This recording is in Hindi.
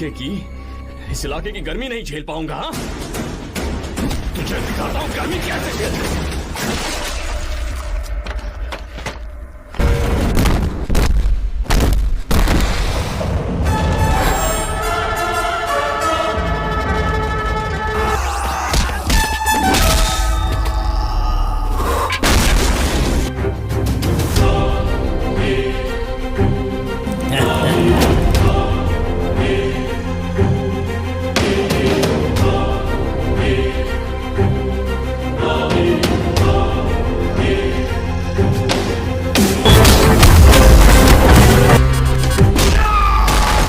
के इस इलाके की गर्मी नहीं झेल पाऊँगा हाँ? तुझे दिखाता हूँ गर्मी कैसे झेलते।